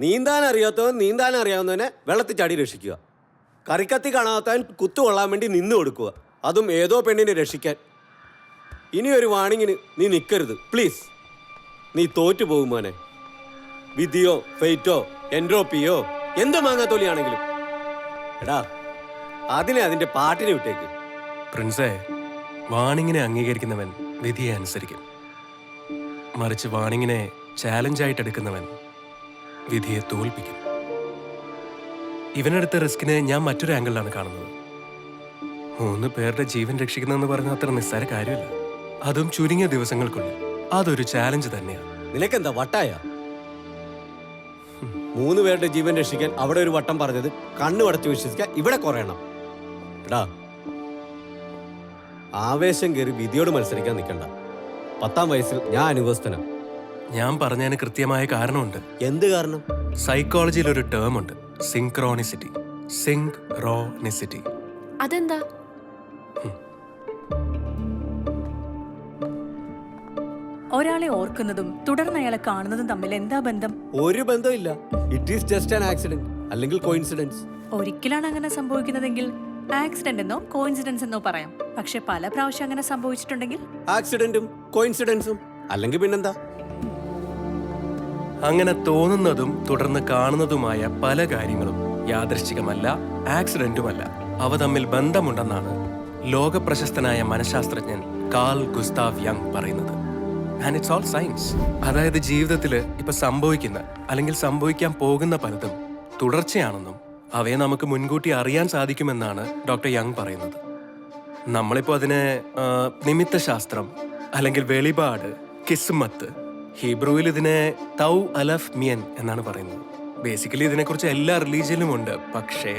നീന്താൻ അറിയാത്തവൻ നീന്താൻ അറിയാവുന്നവനെ വെള്ളത്തിൽ ചാടി രക്ഷിക്കുക. കറിക്കത്തി കാണാത്തവൻ കുത്തു കൊള്ളാൻ വേണ്ടി നിന്ന് കൊടുക്കുക. അതും ഏതോ പെണ്ണിനെ രക്ഷിക്കാൻ. ഇനി ഒരു വാണിങ്ങിന് നീ നിൽക്കരുത് പ്ലീസ്. നീ തോറ്റു പോകും മോനെ. വിധിയോ ഫെയ്റ്റോ എൻട്രോപ്പിയോ എന്ത് മാങ്ങാത്തോലിയാണെങ്കിലും. എടാ അതിനെ അതിന്റെ പാട്ടിനെ വിട്ടേക്ക്. പ്രിൻസേ വാണിങ്ങിനെ അംഗീകരിക്കുന്നവൻ വിധിയെ അനുസരിക്കും. മറിച്ച് വാണിങ്ങിനെ ചാലഞ്ചായിട്ട് എടുക്കുന്നവൻ വിധിയെ തോൽപ്പിക്കും. ഇവനെടുത്ത റിസ്കിനെ ഞാൻ മറ്റൊരു ആംഗിളിലാണ് കാണുന്നത്. മൂന്ന് പേരുടെ ജീവൻ രക്ഷിക്കുന്നതെന്ന് പറഞ്ഞാൽ അത്ര നിസ്സാര കാര്യമല്ല. അതും ചുരുങ്ങിയ ദിവസങ്ങൾക്കുള്ളിൽ. അതൊരു ചാലഞ്ച് തന്നെയാണ്. നിനക്കെന്താ വട്ടായ? മൂന്ന് പേരുടെ ജീവൻ രക്ഷിക്കാൻ അവിടെ ഒരു വട്ടം പറഞ്ഞത് കണ്ണു അടച്ചു വിശ്വസിക്കാൻ ഇവിടെ കുറയണം. എടാ ആവേശം കയറി വിധിയോട് മത്സരിക്കാൻ നിൽക്കണ്ട. പത്താം വയസ്സിൽ ഞാൻ അനുഭവസ്ഥന ഞാൻ പറഞ്ഞതിന് കൃത്യമായ കാരണമുണ്ട്. എന്ത് കാരണം? സൈക്കോളജിയിൽ ഒരു ടേം ഉണ്ട്. സിങ്ക്രോണിസിറ്റി സിങ്ക് റോണിസിറ്റി അതെന്താ ഒരാളെ ഓർക്കുന്നതും തുടർന്ന് അയാളെ കാണുന്നതും തമ്മിൽ എന്താ ബന്ധം? ഒരു ബന്ധമില്ല. It is just an accident അല്ലെങ്കിൽ കോയിൻസിഡൻസ് ഒരിക്കലാണ് അങ്ങനെ സംഭവിക്കുന്നതെങ്കിൽ? ആക്സിഡന്റ് എന്നോ കോയിൻസിഡൻസ് എന്നോ പറയാം. പക്ഷെ പല പ്രാവശ്യം അങ്ങനെ സംഭവിച്ചിട്ടുണ്ടെങ്കിൽ? ആക്സിഡന്റും കോയിൻസിഡൻസും അല്ലെങ്കിൽ പിന്നെന്താ? അങ്ങനെ തോന്നുന്നതും തുടർന്ന് കാണുന്നതുമായ പല കാര്യങ്ങളും യാദൃശ്ചികമല്ല ആക്സിഡന്റുമല്ല. അവ തമ്മിൽ ബന്ധമുണ്ടെന്നാണ് ലോകപ്രശസ്തനായ മനഃശാസ്ത്രജ്ഞൻ കാൾ ഗുസ്താവ് യങ് പറയുന്നത്. ആൻഡ് ഇറ്റ്സ് ഓൾ സയൻസ് അതായത് ജീവിതത്തിൽ ഇപ്പൊ സംഭവിക്കുന്ന അല്ലെങ്കിൽ സംഭവിക്കാൻ പോകുന്ന പലതും തുടർച്ചയാണെന്നും അവയെ നമുക്ക് മുൻകൂട്ടി അറിയാൻ സാധിക്കുമെന്നാണ് ഡോക്ടർ യങ് പറയുന്നത്. നമ്മളിപ്പോ അതിനെ നിമിത്തശാസ്ത്രം അല്ലെങ്കിൽ വെളിപാട് കിസ്മത്ത് ഹീബ്രുവിൽ ഇതിനെ തൗ അലഫ് മിയൻ എന്നാണ് പറയുന്നത്. ബേസിക്കലി ഇതിനെക്കുറിച്ച് എല്ലാ റിലീജിയനിലും ഉണ്ട്. പക്ഷേ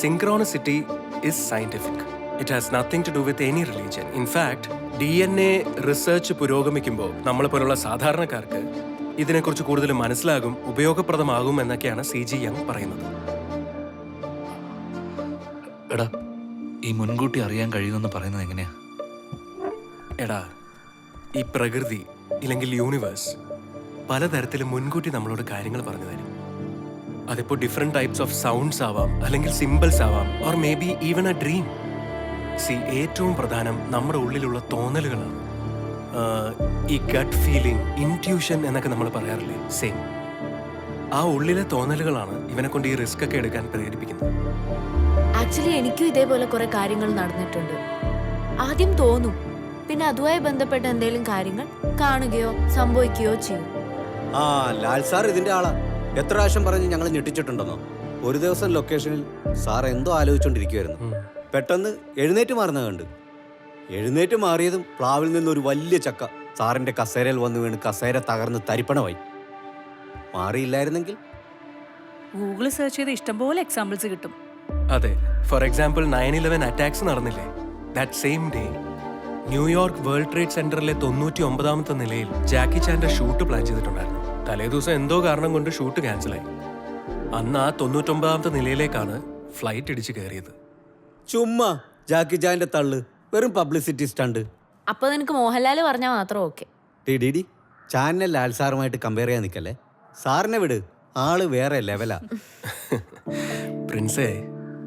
synchronicity is scientific it has nothing to do with any religion in fact D N A research പുരോഗമിക്കുമ്പോൾ നമ്മളെ പോലുള്ള സാധാരണക്കാർക്ക് ഇതിനെക്കുറിച്ച് കൂടുതൽ മനസ്സിലാകും ഉപയോഗപ്രദമാകും എന്നൊക്കെയാണ് സി ജി യങ് പറയുന്നത്. എടാ ഈ മുൻകൂട്ടി അറിയാൻ കഴിയുമെന്ന് പറയുന്നത് എങ്ങനെയാ? എടാ ഈ പ്രകൃതി ഇല്ലെങ്കിൽ യൂണിവേഴ്സ് പലതരത്തിൽ മുൻകൂട്ടി നമ്മളോട് കാര്യങ്ങൾ പറഞ്ഞു തരും. അതിപ്പോൾ ഡിഫറെന്റ് ടൈപ്സ് ഓഫ് സൗണ്ട്സ് ആവാം അല്ലെങ്കിൽ സിമ്പിൾസ് ആവാം or may be even a dream C ഏറ്റവും പ്രധാനം നമ്മുടെ ഉള്ളിലുള്ള തോന്നലുകളാണ്. ഈ ഗട്ട് ഫീലിംഗ് ഇന്റ്യൂഷൻ എന്നൊക്കെ നമ്മൾ പറയാറില്ലേ? സെയിം ആ ഉള്ളിലെ തോന്നലുകളാണ് ഇവനെ കൊണ്ട് ഈ റിസ്ക് ഒക്കെ എടുക്കാൻ പ്രേരിപ്പിക്കുന്നത്. ആക്ച്വലി എനിക്കും ഇതേപോലെ കുറെ കാര്യങ്ങൾ നടന്നിട്ടുണ്ട്. ആദ്യം തോന്നും. പിന്നെ അതുമായി ബന്ധപ്പെട്ട എന്തെങ്കിലും കാര്യങ്ങൾ കാണുകയോ സംഭവിക്കുകയോ ചെയ്യും. ആ ലാൽ സാർ ഇതിന്റെ ആളാ. എത്ര പ്രാവശ്യം പറഞ്ഞ് ഞങ്ങൾ ഞെട്ടിച്ചിട്ടുണ്ടെന്നോ? ഒരു ദിവസം ലൊക്കേഷനിൽ സാർ എന്തോ ആലോചിച്ചോണ്ടിരിക്കുവായിരുന്നു. പെട്ടെന്ന് എഴുന്നേറ്റ് മാറുന്ന കണ്ട്. എഴുന്നേറ്റ് മാറിയതും പ്ലാവിൽ നിന്ന് ഒരു വലിയ ചക്ക സാറിന്റെ കസേരയിൽ വന്നു വീണ് കസേര തകർന്ന് തരിപ്പണമായി. മാറിയില്ലായിരുന്നെങ്കിൽ? ഗൂഗിൾ സെർച്ച് ചെയ്ത് ഇഷ്ടംപോലെ എക്സാമ്പിൾസ് കിട്ടും. അതെ for example nine eleven attacks നടന്നില്ലേ? That same day New York World Trade സെന്ററിലെ തൊണ്ണൂറ്റി ഒമ്പതാമത്തെ നിലയിൽ ജാക്കി ചാന്റെ ഷൂട്ട് പ്ലാൻ ചെയ്തിട്ടുണ്ടായിരുന്നു. തലേ ദിവസം എന്തോ കാരണം കൊണ്ട് ഷൂട്ട് ക്യാൻസലായി. അന്ന് ആ തൊണ്ണൂറ്റൊമ്പതാമത്തെ നിലയിലേക്കാണ് ഫ്ലൈറ്റ് ഇടിച്ച് കയറിയത്. ചുമ്മാ ജാക്കി ചാന്റെ തള്ള്. വെറും പബ്ലിസിറ്റി സ്റ്റണ്ട്. അപ്പൊ നിനക്ക് മോഹൻലാൽ പറഞ്ഞാൽ മാത്രം okay. DDD D D channel Lal സാറുമായിട്ട് compare ചെയ്യാൻ നിൽക്കല്ലേ? സാറിനെ വിട് ആൾ വേറെ ലെവലാ പ്രിൻസേ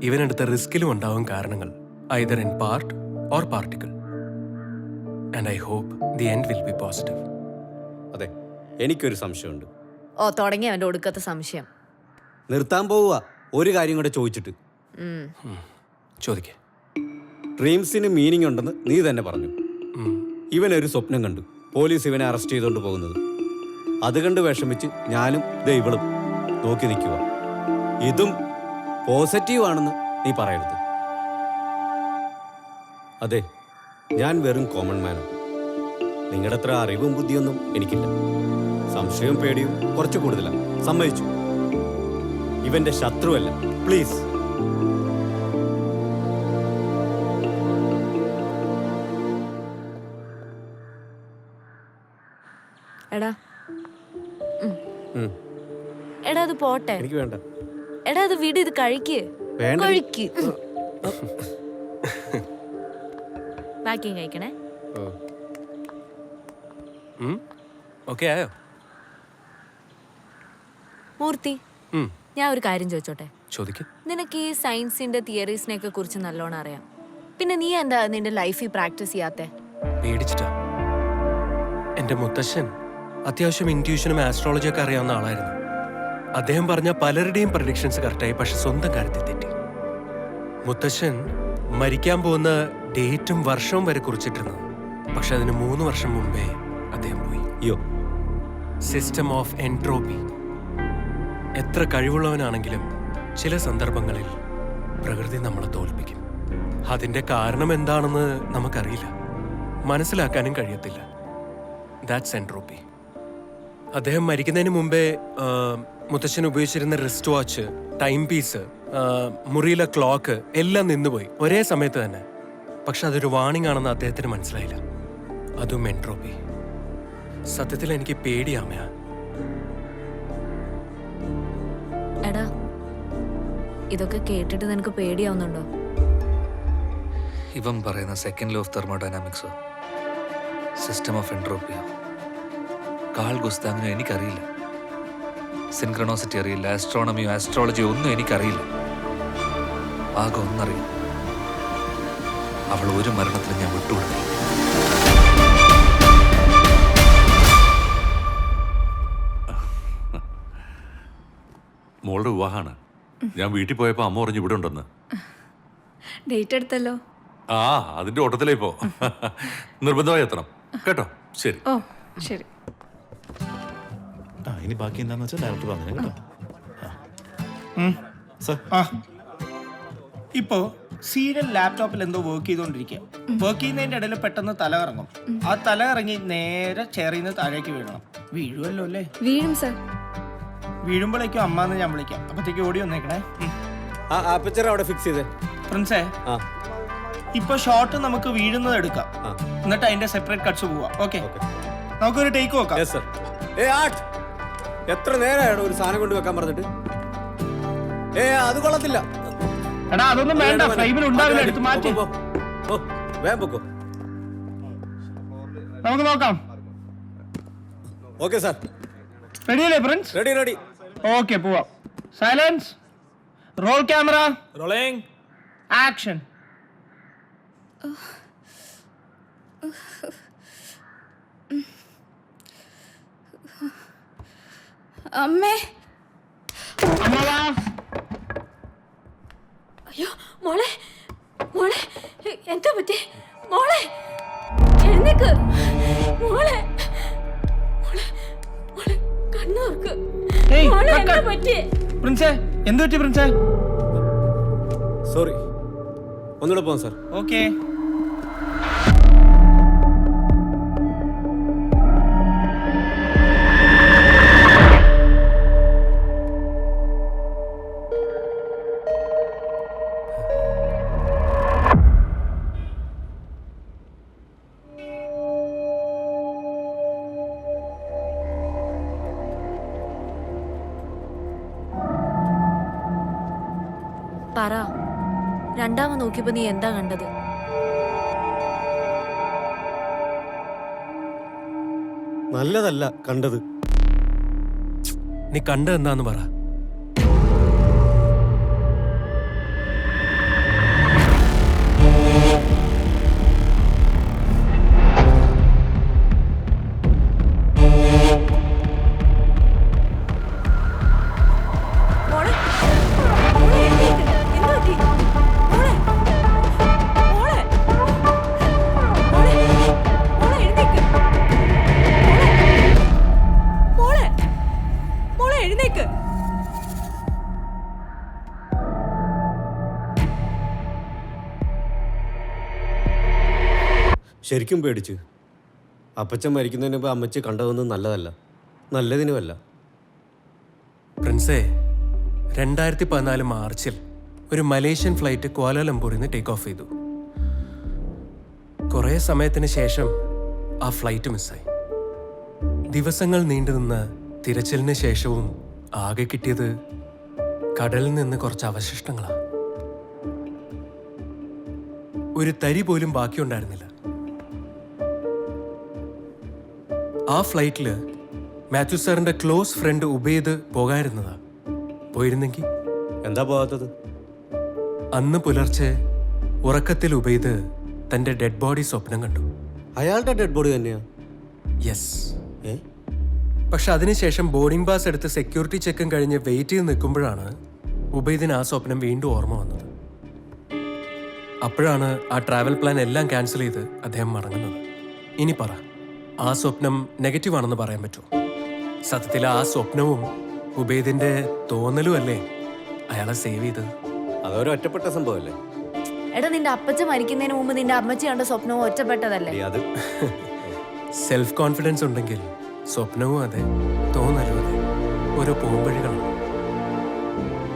ഇവനെടുത്ത റിസ്കിലും ഉണ്ടാവും കാരണങ്ങൾ. Either in part or particle and I hope the end will be positive അതെ എനിക്കൊരു സംശയമുണ്ട്. ഓ തുടങ്ങി അവന്റെ ഒടുക്കത്തെ സംശയം? നിർത്താൻ പോവുക ഒരു കാര്യം കൂടെ ചോദിച്ചിട്ട്. ചോദിക്കേ. ഡ്രീംസിന് മീനിങ് ഉണ്ടെന്ന് നീ തന്നെ പറഞ്ഞു. ഇവനൊരു സ്വപ്നം കണ്ടു. പോലീസ് ഇവനെ അറസ്റ്റ് ചെയ്തുകൊണ്ട് പോകുന്നത്. അത് കണ്ട് വിഷമിച്ച് ഞാനും ദേ ഇവളും നോക്കി നിൽക്കുക. ഇതും പോസിറ്റീവ് ആണെന്ന് നീ പറയരുത്. അതെ ഞാൻ വെറും കോമൺ മാനാണ് നിങ്ങളുടെ അത്ര അറിവും ബുദ്ധിയൊന്നും എനിക്കില്ല. സംശയവും പേടിയും കുറച്ച് കൂടുതലാണ് സമ്മതിച്ചു. ഇവന്റെ ശത്രുവല്ല. പ്ലീസ് എടാ. എടാ അത് പോട്ടെ. എനിക്ക് വേണ്ട. എടാ അത് വീട് ഇത് കഴിക്ക്. കഴിക്ക്. ബാക്കിയും കഴിക്കണേ. ഓക്കെ ആയോ? മൂർത്തി ഞാൻ ഒരു കാര്യം ചോദിച്ചോട്ടെ? ചോദിക്ക്. നിനക്ക് ഈ സയൻസിന്റെ തിയറീസിനെയൊക്കെ കുറിച്ച് നല്ലോണം അറിയാം. പിന്നെ നീ എന്താ നിന്റെ ലൈഫിൽ പ്രാക്ടീസ് ചെയ്യാത്തെ? പേടിച്ചിട്ടാ. എന്റെ മുത്തശ്ശൻ അത്യാവശ്യം ഇന്റ്യൂഷനും ആസ്ട്രോളജി ഒക്കെ അറിയാവുന്ന ആളായിരുന്നു. അദ്ദേഹം പറഞ്ഞ പലരുടെയും പ്രഡിക്ഷൻസ് കറക്റ്റായി പക്ഷെ സ്വന്തം കാര്യത്തിൽ തെറ്റി. മുത്തശ്ശൻ മരിക്കാൻ പോകുന്ന ഡേറ്റും വർഷവും വരെ കുറിച്ചിട്ടിരുന്നു. പക്ഷെ അതിന് മൂന്ന് വർഷം മുമ്പേ അദ്ദേഹം പോയി. യോ സിസ്റ്റം ഓഫ് എൻട്രോപ്പി എത്ര കഴിവുള്ളവനാണെങ്കിലും ചില സന്ദർഭങ്ങളിൽ പ്രകൃതി നമ്മളെ തോൽപ്പിക്കും. അതിന്റെ കാരണം എന്താണെന്ന് നമുക്കറിയില്ല. മനസ്സിലാക്കാനും കഴിയത്തില്ല. ദാറ്റ്സ് എൻട്രോപ്പി അദ്ദേഹം മരിക്കുന്നതിന് മുമ്പേ മുത്തശ്ശൻ ഉപയോഗിച്ചിരുന്ന റിസ്റ്റ് വാച്ച് ടൈം പീസ് മുറിയിലെ ക്ലോക്ക് എല്ലാം നിന്നുപോയി. ഒരേ സമയത്ത് തന്നെ. പക്ഷെ അതൊരു വാണിംഗ് ആണെന്ന് അദ്ദേഹത്തിന് മനസ്സിലായില്ല. അതും എൻട്രോപ്പി. സത്യത്തിൽ എനിക്ക് പേടിയാമയാ എടാ ഇതൊക്കെ കേട്ടിട്ട് നിനക്ക് പേടിയാവുന്നുണ്ടോ? ഇവൻ പറയുന്ന സെക്കൻഡ് ലോ ഓഫ് തെർമോഡൈനാമിക്സോ സിസ്റ്റം ഓഫ് എൻട്രോപ്പിയോ കാൾ ഗുസ്താങ്ങിനോ എനിക്കറിയില്ല. സിൻക്രണോസിറ്റി അറിയില്ല. ആസ്ട്രോണമിയോ ആസ്ട്രോളജിയോ ഒന്നും എനിക്കറിയില്ല. ആകെ ഒന്നറിയാം. അവൾ ഒരു മരണത്തിൽ ഞാൻ വിട്ടുകൊടുക്കില്ല മോളുടെ വിവാഹമാണ്. ഞാൻ വീട്ടിൽ പോയപ്പോൾ അമ്മ പറഞ്ഞു ഇവിടെ ഉണ്ടെന്ന്. ഡേറ്റ് എടുത്തല്ലോ. ആ അതിന്റെ ഓട്ടത്തിലേ പോ നിർബന്ധമായി എത്തണം. കേട്ടോ? ശരി. ഓ ശരി. ആ ഇനി ബാക്കി എന്താന്ന് വെച്ചാൽ ഡയറക്ടർ പറഞ്ഞു കേട്ടോ. സർ. ഇപ്പോ സീരിയൽ ലാപ്ടോപ്പിൽ എന്തോ വർക്ക് ചെയ്തുകൊണ്ടിരിക്കുക വർക്ക് ചെയ്യുന്നതിന്റെ ഇടയിൽ പെട്ടെന്ന് തല ഇറങ്ങും ആ തല ഇറങ്ങി നേരെ ചെയറിൽ നിന്ന് താഴേക്ക് വീഴണം. വീഴുമല്ലോ അല്ലേ? വീഴും സർ വീഴുമ്പോഴേക്കും അമ്മാന്ന് ഞാൻ വിളിക്കാം. അപ്പത്തേക്ക് ഓടി വന്നേക്കണേ. ആ അവിടെ ഫിക്സ് ചെയ്തേ. പ്രിൻസേ ആ. ഇപ്പൊ ഷോട്ട് നമുക്ക് വീഴുന്നത് എടുക്കാം. ആ. എന്നിട്ട് അതിന്റെ സെപ്പറേറ്റ് കട്ട്സ് പോവാം. ഓക്കെ നമുക്കൊരു ടേക്ക് നോക്കാം യെസ് സർ ഏ ആട്ട് എത്ര നേരമാണ് ഒരു സാധനം കൊണ്ട് വെക്കാൻ പറഞ്ഞിട്ട്? ഏ അത് കൊള്ളത്തില്ല. എടാ അതൊന്നും വേണ്ട. ഫ്രെയിമിൽ ഉണ്ടാവില്ല എടുത്ത് മാറ്റി. നമുക്ക് നോക്കാം. Okay sir. റെഡിയല്ലേ ഫ്രണ്ട്സ്? Ready ready. ഓക്കെ പോവാം. Silence. Roll camera. Rolling action. അമ്മേ. മോളെ മോളെ എന്താ പറ്റി? മോളെ എഴുന്നേക്ക്. മോളെ മോളെ മോളെ കണ്ണു തുറക്ക്. ഏയ്, മോളെ എന്താ പറ്റി? പ്രിൻസേ എന്ത് പറ്റി പ്രിൻസേ? സോറി. ഒന്നുകൂടെ പോവാം സാർ. ഓക്കെ. നോക്കിയപ്പോ നീ എന്താ കണ്ടത്? നല്ലതല്ല കണ്ടത്. നീ കണ്ടത് എന്താന്ന് പറ. ശരിക്കും പേടിച്ചു. അപ്പച്ചൻ മരിക്കുന്നതിന് മുമ്പ് അമ്മച്ചി കണ്ടതൊന്നും നല്ലതല്ല. നല്ലതിനുമല്ല. പ്രിൻസേ രണ്ടായിരത്തി പതിനാല് മാർച്ചിൽ ഒരു മലേഷ്യൻ ഫ്ലൈറ്റ് കോലാലംപൂരിൽ നിന്ന് ടേക്ക് ഓഫ് ചെയ്തു. കുറേ സമയത്തിന് ശേഷം ആ ഫ്ലൈറ്റ് മിസ്സായി. ദിവസങ്ങൾ നീണ്ടുനിന്ന തിരച്ചിലിന് ശേഷവും ആകെ കിട്ടിയത് കടലിൽ നിന്ന് കുറച്ച് അവശിഷ്ടങ്ങളാണ് ഒരു തരി പോലും ബാക്കിയുണ്ടായിരുന്നില്ല. ആ ഫ്ലൈറ്റിൽ മാത്യു സാറിന്റെ ക്ലോസ് ഫ്രണ്ട് ഉബൈദ് പോകാതിരുന്നതാ. പോയിരുന്നെങ്കിൽ എന്താ പോകാത്തത്? അന്ന് പുലർച്ചെ ഉറക്കത്തിൽ ഉബൈദ് തന്റെ ഡെഡ് ബോഡി സ്വപ്നം കണ്ടു. അയാളുടെ ഡെഡ് ബോഡി തന്നെയാ? യെസ് പക്ഷെ അതിനുശേഷം ബോർഡിംഗ് പാസ് എടുത്ത് സെക്യൂരിറ്റി ചെക്കും കഴിഞ്ഞ് വെയിറ്റ് ചെയ്ത് നിൽക്കുമ്പോഴാണ് ഉബൈദിന് ആ സ്വപ്നം വീണ്ടും ഓർമ്മ വന്നത്. അപ്പോഴാണ് ആ ട്രാവൽ പ്ലാൻ എല്ലാം ക്യാൻസൽ ചെയ്ത് അദ്ദേഹം മടങ്ങുന്നത്. ഇനി പറ. ആ സ്വപ്നം നെഗറ്റീവ് ആണെന്ന് പറയാൻ പറ്റുമോ? സത്യത്തിൽ ആ സ്വപ്നവും ഉബേദിന്റെ തോന്നലും അല്ലേ? അയാളെ സേവ് ചെയ്തത് അതൊരു ഒറ്റപ്പെട്ട സംഭവമല്ലേ? എടാ നിന്റെ അപ്പച്ച മരിക്കുന്നതിന് മുമ്പ് നിന്റെ അമ്മച്ചി കണ്ട സ്വപ്നവും ഒറ്റപ്പെട്ടതല്ലേ? അത് സെൽഫ് കോൺഫിഡൻസ് ഉണ്ടെങ്കിൽ സ്വപ്നവും അതെ തോന്നലും അതെ ഓരോ പോംവഴികളാണ്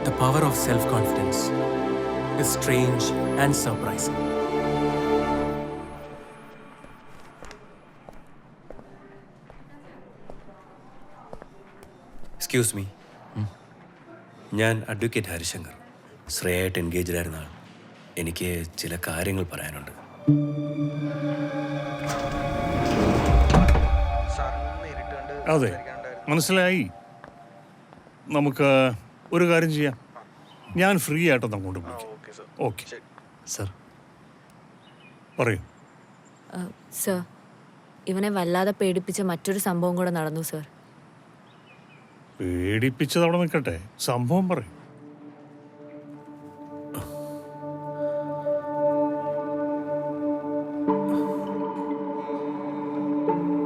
the power of self confidence is strange and surprising excuse me ഞാൻ അഡ്വക്കേറ്റ് ഹരിശങ്കർ. ശ്രേയായിട്ട് എൻഗേജ്ഡ് ആയിരുന്ന ആൾ. എനിക്ക് ചില കാര്യങ്ങൾ പറയാനുണ്ട്. അതെ. മനസ്സിലായി? നമുക്ക് ഒരു കാര്യം ചെയ്യാം. ഞാൻ ഫ്രീ ആയിട്ടൊന്ന് അങ്ങോട്ട് വിളിക്കാം. Okay sir. പറയൂ. സർ. ഇവനെ വല്ലാതെ പേടിപ്പിച്ച മറ്റൊരു സംഭവം കൂടെ നടന്നു സർ. പേടിപ്പിച്ചത് അവിടെ നിൽക്കട്ടെ. സംഭവം പറയും.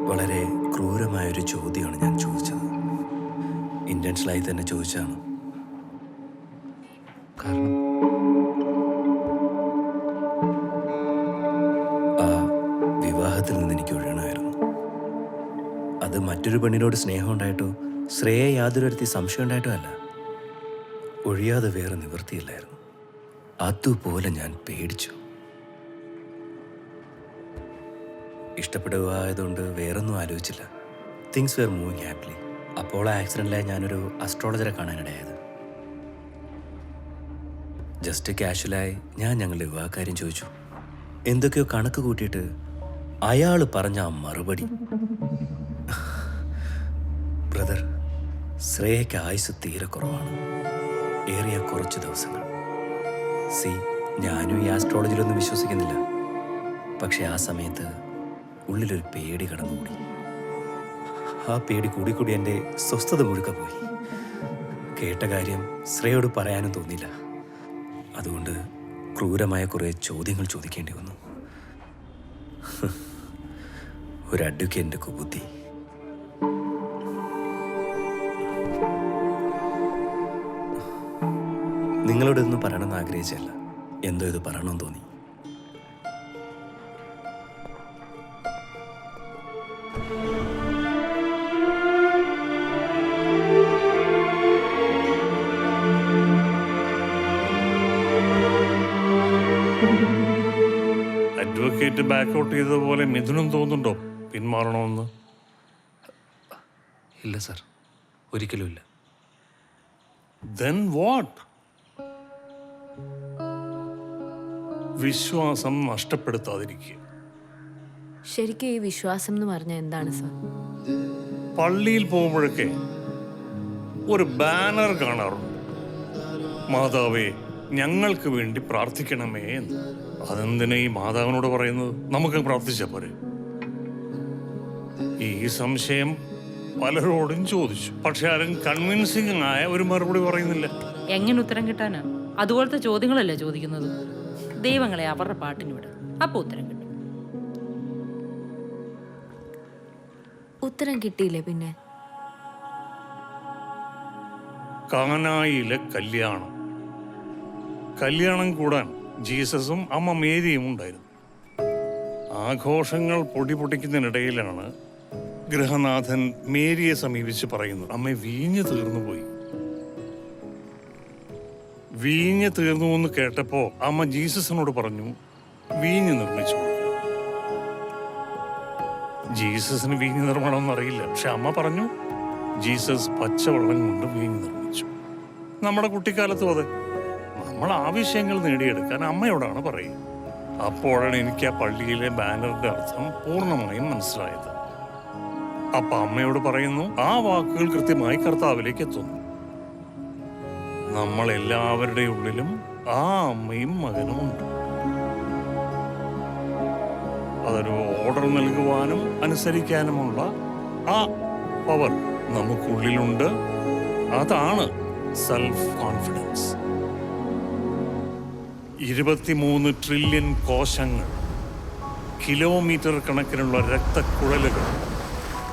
വളരെ ക്രൂരമായൊരു ചോദ്യമാണ് ഞാൻ ചോദിച്ചത്. ഇന്റൻഷനായി തന്നെ ചോദിച്ചതാണ്. കാരണം? ആ വിവാഹത്തിൽ നിന്ന് എനിക്ക് ഒഴിയണമായിരുന്നു അത് മറ്റൊരു പെണ്ണിനോട് സ്നേഹം യാതൊരു തരത്തിൽ സംശയം ഉണ്ടായിട്ടല്ല. ഒഴിയാതെ വേറെ നിവൃത്തിയില്ലായിരുന്നു അതുപോലെ ഞാൻ പേടിച്ചു. ഇഷ്ടപ്പെടുകയായതുകൊണ്ട് വേറൊന്നും ആലോചിച്ചില്ല. തിങ്സ് വെയർ മൂവിങ് ഹാപ്പിലി അപ്പോൾ ആക്സിഡന്റിലായി ഞാനൊരു അസ്ട്രോളജറെ കാണാനിടയായത്. ജസ്റ്റ് കാഷ്വലായി ഞാൻ ഞങ്ങളുടെ വിവാഹകാര്യം ചോദിച്ചു. എന്തൊക്കെയോ കണക്ക് കൂട്ടിയിട്ട് അയാൾ പറഞ്ഞ ആ മറുപടി ശ്രേയയ്ക്ക് ആയുസ് തീരെ കുറവാണ്. ഏറിയ കുറച്ച് ദിവസങ്ങൾ. സി ഞാനും ഈ ആസ്ട്രോളജിയിലൊന്നും വിശ്വസിക്കുന്നില്ല. പക്ഷെ ആ സമയത്ത് ഉള്ളിലൊരു പേടി കടന്നുകൂടി. ആ പേടി കൂടിക്കൂടി കൂടി എന്റെ സ്വസ്ഥത മുഴുക്ക പോയി. കേട്ട കാര്യം ശ്രേയോട് പറയാനും തോന്നിയില്ല. അതുകൊണ്ട് ക്രൂരമായ കുറേ ചോദ്യങ്ങൾ ചോദിക്കേണ്ടി വന്നു. ഒരു അഡ്വക്കേറ്റിന്റെ കുബുദ്ധി. നിങ്ങളോട് ഇതൊന്നും പറയണമെന്ന് ആഗ്രഹിച്ചല്ല എന്തോ ഇത് പറയണമെന്ന് തോന്നി. അഡ്വക്കേറ്റ് ബാക്കൗട്ട് ചെയ്തതുപോലെ മിഥുനും തോന്നുന്നുണ്ടോ? പിന്മാറണമെന്ന്. ഇല്ല സർ ഒരിക്കലും ഇല്ല. ദെൻ വാട്ട് വിശ്വാസം നഷ്ടപ്പെടുത്താതിരിക്കുക. ശരിക്കും ഈ വിശ്വാസം എന്ന് പറഞ്ഞാൽ എന്താണ് സർ? പള്ളിയിൽ പോകുമ്പോഴൊക്കെ ഒരു ബാനർ കാണാറുണ്ട്. മാതാവേ ഞങ്ങൾക്ക് വേണ്ടി പ്രാർത്ഥിക്കണമേ എന്ന്. അതെന്തിനാ ഈ മാതാവിനോട് പറയുന്നത്? നമുക്ക് പ്രാർത്ഥിച്ചാ പോരെ. ഈ സംശയം പലരോടും ചോദിച്ചു. പക്ഷെ ആരും കൺവിൻസിംഗ് ആയ ഒരു മറുപടി പറയുന്നില്ല. എങ്ങനെ ഉത്തരം കിട്ടാനാ? അതുപോലത്തെ ചോദ്യങ്ങളല്ലേ ചോദിക്കുന്നത്? ദൈവങ്ങളെ അവരുടെ പാട്ടിന് വിടും. അപ്പൊ ഉത്തരം കിട്ടും. ഉത്തരം കിട്ടിയില്ലേ പിന്നെ? കാനായിലെ കല്യാണം. കല്യാണം കൂടാൻ ജീസസും അമ്മ മേരിയും ഉണ്ടായിരുന്നു. ആഘോഷങ്ങൾ പൊടി പൊട്ടിക്കുന്നതിനിടയിലാണ് ഗൃഹനാഥൻ മേരിയെ സമീപിച്ച് പറയുന്നത്. അമ്മ വീഞ്ഞു തീർന്നു പോയി വീഞ്ഞ് തീർന്നു എന്ന് കേട്ടപ്പോ അമ്മ ജീസസിനോട് പറഞ്ഞു വീഞ്ഞ് നിർമ്മിച്ചു ജീസസിന് വീഞ്ഞ് നിർമ്മാണം അറിയില്ല. പക്ഷെ അമ്മ പറഞ്ഞു ജീസസ് പച്ചവെള്ളം കൊണ്ട് വീഞ്ഞ് നിർമ്മിച്ചു. നമ്മുടെ കുട്ടിക്കാലത്തും അതെ. നമ്മൾ ആവശ്യങ്ങൾ നേടിയെടുക്കാൻ അമ്മയോടാണ് പറയുക. അപ്പോഴാണ് എനിക്ക് ആ പള്ളിയിലെ ബാനറിന്റെ അർത്ഥം പൂർണമായും മനസ്സിലായത്. അപ്പൊ അമ്മയോട് പറയുന്നു ആ വാക്കുകൾ കൃത്യമായി കർത്താവിലേക്ക് എത്തുന്നു. നമ്മൾ എല്ലാവരുടെ ഉള്ളിലും ആ അമ്മയും മകനും ഉണ്ട്. അതൊരു ഓർഡർ നൽകുവാനും അനുസരിക്കാനുമുള്ള ആ പവർ നമുക്കുള്ളിലുണ്ട്. അതാണ് സെൽഫ് കോൺഫിഡൻസ് ഇരുപത്തിമൂന്ന് ട്രില്യൺ കോശങ്ങൾ കിലോമീറ്റർ കണക്കിനുള്ള രക്തക്കുഴലുകൾ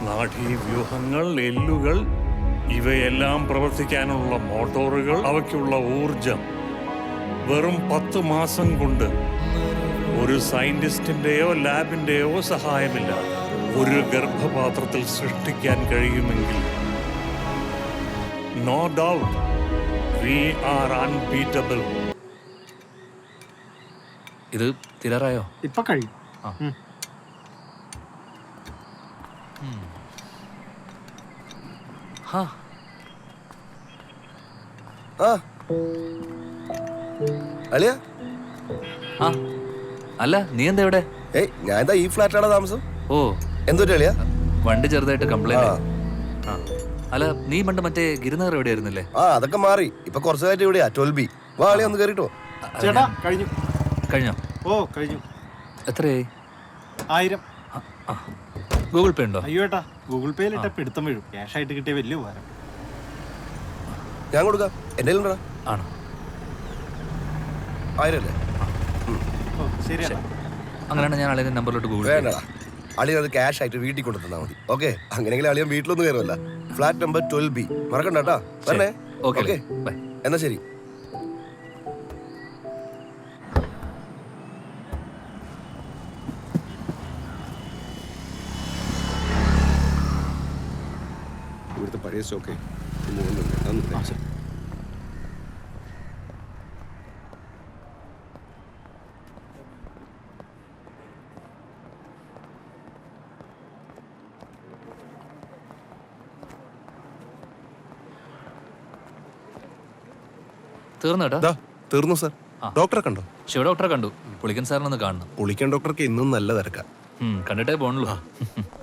നാഡീവ്യൂഹങ്ങൾ എല്ലുകൾ ഇവയെല്ലാം പ്രവർത്തിക്കാനുള്ള മോട്ടോറുകൾ അവയ്ക്കുള്ള ഊർജം വെറും പത്ത് മാസം കൊണ്ട് ഒരു സയന്റിസ്റ്റിന്റെയോ ലാബിന്റെയോ സഹായമില്ല. ഒരു ഗർഭപാത്രത്തിൽ സൃഷ്ടിക്കാൻ കഴിയുമെങ്കിൽ. No doubt we are unbeatable ഇത് തിരറായോ ഇപ്പൊ കഴിയും. ഹാ. ആ. അളിയ? ആ. അല്ല നീ എന്താ ഇവിടെ? ഏയ് ഞാൻ എന്താ ഈ ഫ്ലാറ്റാണ് താമസം? ഓ. എന്തൊരു അളിയ? വണ്ടി ചെറുതായിട്ട് കംപ്ലൈന്റ് ആ. അല്ല നീ പണ്ട് മറ്റേ ഗിരിനഗർ എവിടെ ആയിരുന്നില്ലേ ആ അതൊക്കെ മാറി. ഇപ്പൊ കുറച്ചായിട്ട് ഇവിടെയാ ട്വൽബി വാ അളിയ ഒന്ന് കയറിട്ടോ ചേട്ടാ കഴിഞ്ഞു. കഴിഞ്ഞോ? ഓ കഴിഞ്ഞു. എത്രയായി? ആയിരം. ഗൂഗിൾ പേ ഉണ്ടോ? അയ്യോ ഏട്ടാ ഗൂഗിൾ പേയിൽ ഇട്ട പിടുത്തം വീഴും. ക്യാഷ് ആയിട്ട് കിട്ടിയ വലിയ ഉപകാരം. ഞാൻ കൊടുക്കാം. എന്റെ ഉണ്ടോ ആണോ? ആയിരം അല്ലേ ഓ ശരിയാണ്. അങ്ങനെയാണ് ഞാൻ അളിയുടെ നമ്പറിലോട്ട് ഗൂഗിൾ പേ വേണ്ടടാ. അളിയൻ അത് ക്യാഷ് ആയിട്ട് വീട്ടിൽ കൊണ്ടു മതി. ഓക്കെ? അങ്ങനെയെങ്കിലും അളിയൻ വീട്ടിലൊന്നും കയറുമല്ല ഫ്ലാറ്റ് നമ്പർ ട്വൽവ് ബി മറക്കണ്ട കേട്ടാ. വരണേ? Okay okay. ബൈ. എന്നാ ശരി. ഇവിടുത്തെ പഴയ സ്റ്റോക്കേ മുകളിലുണ്ട് തീർന്നു കേട്ടോ തീർന്നു സർ. ഡോക്ടറെ കണ്ടോ? ശിവ ഡോക്ടറെ കണ്ടു. പുളിക്കൻ സാറിനൊന്ന് കാണണം. പുളിക്കൻ ഡോക്ടർക്ക് ഇന്നും നല്ല തിരക്കാം. കണ്ടിട്ടേ പോണല്ലോ